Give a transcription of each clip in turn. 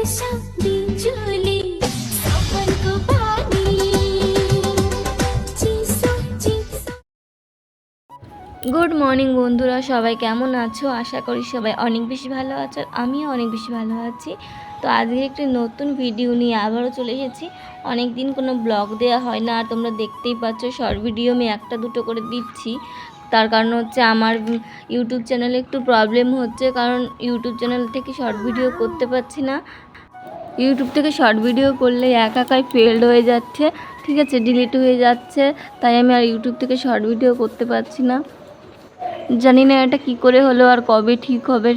Good morning বন্ধুরা, সবাই কেমন আছো? আশা করি সবাই অনেক বেশি ভালো আছো, আমিও অনেক বেশি ভালো আছি। তো আজকে একটি নতুন ভিডিও নিয়ে আবারও চলে এসেছি। অনেক দিন কোনো ব্লগ দেওয়া হয় না, আর তোমরা দেখতেই পাচ্ছ শর্ট ভিডিও আমি একটা দুটো করে দিচ্ছি। তার কারণ হচ্ছে আমার ইউটিউব চ্যানেলে একটু প্রবলেম হচ্ছে, কারণ ইউটিউব চ্যানেল থেকে শর্ট ভিডিও করতে পারছি না। ইউটিউব থেকে শর্ট ভিডিও করলে একা একাই ফেলড হয়ে যাচ্ছে। ঠিক আছে ডিলিট হয়ে যাচ্ছে, তাই আমি আর ইউটিউব থেকে শর্ট ভিডিও করতে পারছি না। জানি না এটা কি করে হলো আর কবে ঠিক হবে।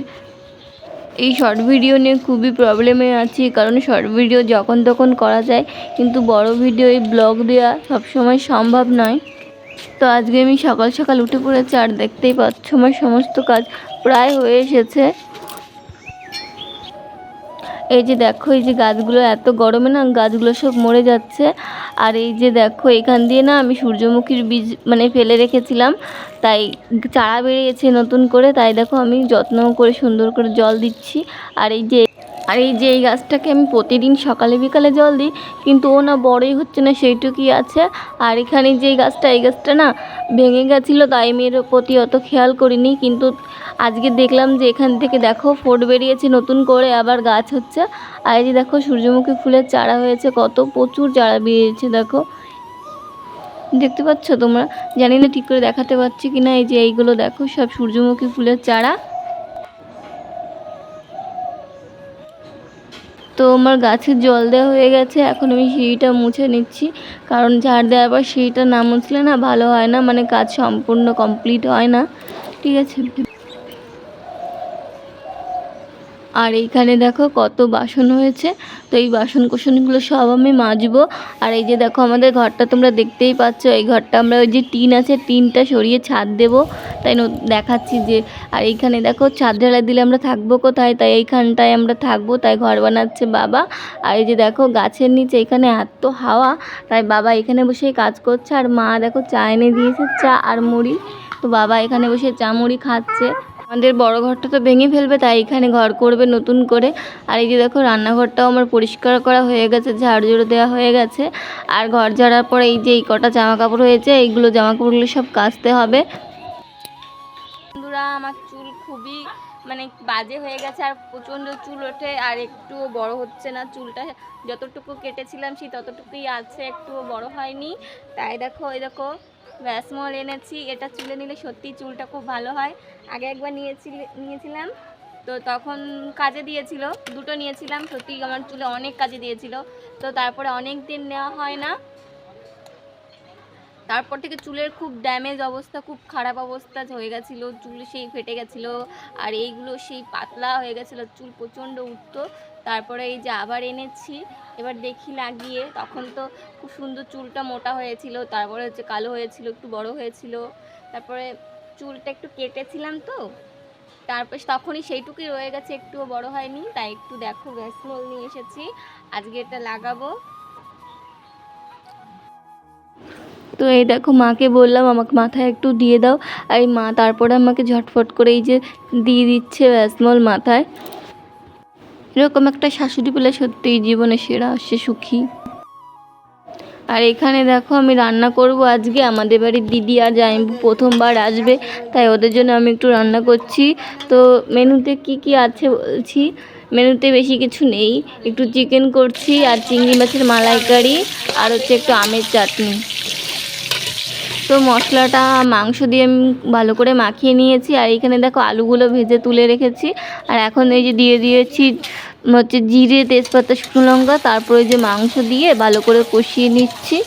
এই শর্ট ভিডিও নিয়ে খুবই প্রবলেমে আছি, কারণ শর্ট ভিডিও যখন তখন করা যায়, কিন্তু বড় ভিডিও এই ব্লগ দেওয়া সবসময় সম্ভব নয়। তো আজকে আমি সকাল সকাল উঠে পড়েছি, আর দেখতেই পাচ্ছ আমার সমস্ত কাজ প্রায় হয়ে এসেছে। এই যে দেখো, এই যে গাছগুলো এত গরমে না গাছগুলো সব মরে যাচ্ছে। আর এই যে দেখো, এখান দিয়ে না আমি সূর্যমুখীর বীজ মানে ফেলে রেখেছিলাম। তাই চারা বেরিয়েছে নতুন করে, তাই দেখো আমি যত্ন করে সুন্দর করে জল দিচ্ছি। আর এই যে আর এই যে এই গাছটাকে আমি প্রতিদিন সকালে বিকালে জল দিই, কিন্তু ও না বড়ই হচ্ছে না, সেইটুকুই আছে। আর এখানে যে গাছটা, এই গাছটা না ভেঙে গেছিল, তাই আমি এর প্রতি অত খেয়াল করিনি। কিন্তু আজকে দেখলাম যে এখান থেকে দেখো ফোট বেরিয়েছে, নতুন করে আবার গাছ হচ্ছে। আর এই যে দেখো সূর্যমুখী ফুলের চারা হয়েছে, কত প্রচুর চারা বেরিয়েছে, দেখো। দেখতে পাচ্ছ তোমরা? জানি না ঠিক করে দেখাতে পারছি কি না এই যে এইগুলো দেখো, সব সূর্যমুখী ফুলের চারা। তো আমার গাছের জল দেওয়া হয়ে গেছে, এখন আমি সিঁড়িটা মুছে নিচ্ছি। কারণ ঝাড় দেওয়ার পর সিঁড়িটা না মুছলে না, ভালো হয় না মানে কাজ সম্পূর্ণ কমপ্লিট হয় না। ঠিক আছে। আর এইখানে দেখো কত বাসন হয়েছে। তো এই বাসন কোসনগুলো সব আমি মাজবো। আর এই যে দেখো আমাদের ঘরটা তোমরা দেখতেই পাচ্ছ, এই ঘরটা আমরা ওই যে টিন আছে, টিনটা সরিয়ে ছাদ দেবো। তাই দেখাচ্ছি যে, আর এইখানে দেখো ছাদ ঢালাই দিলে আমরা থাকব কোথায়? তাই এইখানটায় আমরা থাকব, তাই ঘর বানাচ্ছে বাবা। আর এই যে দেখো গাছের নিচে এখানে এত হাওয়া, তাই বাবা এখানে বসেই কাজ করছে। আর মা দেখো চা এনে দিয়েছে, চা আর মুড়ি। তো বাবা এখানে বসে চা মুড়ি খাচ্ছে। আমাদের বড় ঘরটা তো ভেঙে ফেলবে, তাই এখানে ঘর করবে নতুন করে। আর এই যে দেখো, রান্নাঘরটাও আমার পরিষ্কার করা হয়ে গেছে ঝাড় ঝুড়ো দেওয়া হয়ে গেছে। আর ঘর ঝাড়ার পরে এই যে এই কটা জামা কাপড় হয়েছে, এইগুলো জামা কাপড়গুলো সব কাচতে হবে। বন্ধুরা, আমার চুল খুবই মানে বাজে হয়ে গেছে, আর প্রচণ্ড চুল ওঠে, আর একটুও বড় হচ্ছে না চুলটা। যতটুকু কেটেছিলাম, সেই ততটুকুই আছে একটুও বড় হয়নি। তাই দেখো ওই দেখো ব্যাসমল এনেছি। এটা চুলে নিলে সত্যি চুলটা খুব ভালো হয়। আগে একবার নিয়েছি নিয়েছিলাম। তো তখন কাজে দিয়েছিল। দুটো নিয়েছিলাম। সত্যি আমার চুলে অনেক কাজে দিয়েছিল। তো তারপরে অনেক দিন নেওয়া হয় না। তারপর থেকে চুলের খুব ড্যামেজ অবস্থা, খুব খারাপ অবস্থা হয়ে গেছিল। চুল সেই ফেটে গেছিল। আর এইগুলো সেই পাতলা হয়ে গেছিল। চুল প্রচণ্ড উঠতো। তারপরে এই যে আবার এনেছি, এবার দেখি লাগিয়ে। তখন তো খুব সুন্দর চুলটা মোটা হয়েছিল, তারপরে হচ্ছে কালো হয়েছিল, একটু বড় হয়েছিল। তারপরে চুলটা একটু কেটেছিলাম তো, তারপর তখনই সেইটুকুই রয়ে গেছে, একটুও বড় হয়নি। তাই একটু দেখো গ্যাসমল নিয়ে এসেছি, আজকে এটা লাগাবো। তো এই দেখো, মাকে বললাম, আমাকে মাথায় একটু দিয়ে দাও। আর মা তারপরে আমাকে ঝটফট করে এই যে দিয়ে দিচ্ছে ব্যাসমল মাথায়। এরকম একটা শাশুড়ি পেলে সত্যিই জীবনে সেরা, সে সুখী। আর এখানে দেখো আমি রান্না করব আজকে। আমাদের বাড়ির দিদি আর জামাইবু প্রথমবার আসবে, তাই ওদের জন্য আমি একটু রান্না করছি। তো মেনুতে কি কি আছে বলছি? মেনুতে বেশি কিছু নেই। একটু চিকেন করছি আর চিংড়ি মাছের মালাইকারি আর হচ্ছে একটু আমের চাটনি। তো মশলাটা, মাংস দিয়ে আমি ভালো করে মাখিয়ে নিয়েছি। আর এখানে দেখো আলুগুলো ভেজে তুলে রেখেছি। আর এখন এই যে দিয়ে দিয়েছি হচ্ছে জিরে, তেজপাতা, শুকনো লঙ্কা, তারপরে যে মাংস দিয়ে ভালো করে কষিয়ে নিচ্ছি।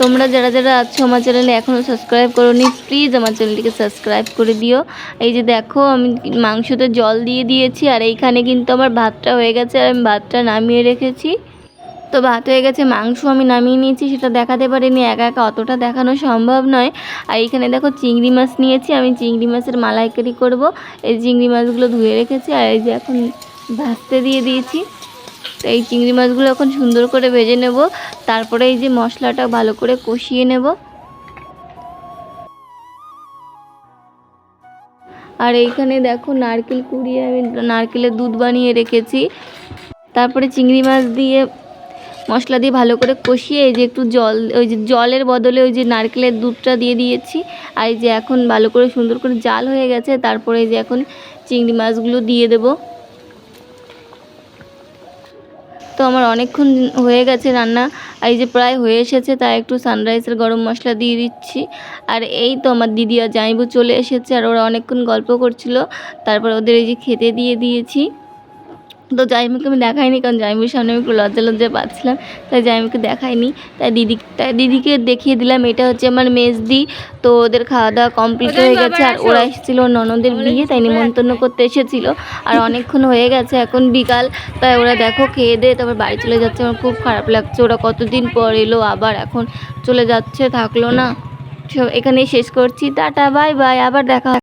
তোমরা যারা যারা আছো আমার চ্যানেলে এখনও সাবস্ক্রাইব করোনি, প্লিজ আমার চ্যানেলটিকে সাবস্ক্রাইব করে দিও। এই যে দেখো, আমি মাংসতে জল দিয়ে দিয়েছি। আর এইখানে কিন্তু আমার ভাতটা হয়ে গেছে, আর আমি ভাতটা নামিয়ে রেখেছি। তো ভাত হয়ে গেছে, মাংস আমি নামিয়ে নিয়েছি, সেটা দেখাতে পারিনি, একা একা অতটা দেখানো সম্ভব নয়। আর এইখানে দেখো চিংড়ি মাছ নিয়েছি, আমি চিংড়ি মাছের মালাইকারি করব। এই চিংড়ি মাছগুলো ধুয়ে রেখেছি, আর এই যে এখন ভাজতে দিয়ে দিয়েছি। তো এই চিংড়ি মাছগুলো এখন সুন্দর করে ভেজে নেব, তারপরে এই যে মশলাটা ভালো করে কষিয়ে নেব। আর এইখানে দেখো নারকেল কুড়িয়ে আমি নারকেলের দুধ বানিয়ে রেখেছি। তারপরে চিংড়ি মাছ দিয়ে মশলা দিয়ে ভালো করে কষিয়ে এই যে একটু জল, ওই যে জলের বদলে ওই যে নারকেলের দুধটা দিয়ে দিয়েছি। আর এই যে এখন ভালো করে সুন্দর করে জাল হয়ে গেছে, তারপরে এই যে এখন চিংড়ি মাছগুলো দিয়ে দেবো। তো আমার অনেকক্ষণ হয়ে গেছে রান্না, আর এই যে প্রায় হয়ে এসেছে, তাই একটু সানরাইসের গরম মশলা দিয়ে দিচ্ছি। আর এই তো আমার দিদি আর জামাইবু চলে এসেছে, আর ওরা অনেকক্ষণ গল্প করছিল, তারপর ওদের এই যে খেতে দিয়ে দিয়েছি। তো জাইমুকে আমি দেখাইনি কারণ জাইমুর সামনে আমি একটু লজ্জা লজ্জা পাচ্ছিলাম তাই জাইমুকে দেখাইনি। তাই দিদি তাই দিদিকে দেখিয়ে দিলাম এটা হচ্ছে আমার মেজদি তো ওদের খাওয়া দাওয়া কমপ্লিট হয়ে গেছে আর ওরা এসেছিল ননদের বিয়ে তাই নিমন্ত্রণ করতে এসেছিল আর অনেকক্ষণ হয়ে গেছে এখন বিকাল তাই ওরা দেখো খেয়ে দিয়ে তারপর বাড়ি চলে যাচ্ছে আমার খুব খারাপ লাগছে ওরা কতদিন পর এলো আবার এখন চলে যাচ্ছে থাকল না। সব এখানেই শেষ করছি টাটা বাই বাই আবার দেখা।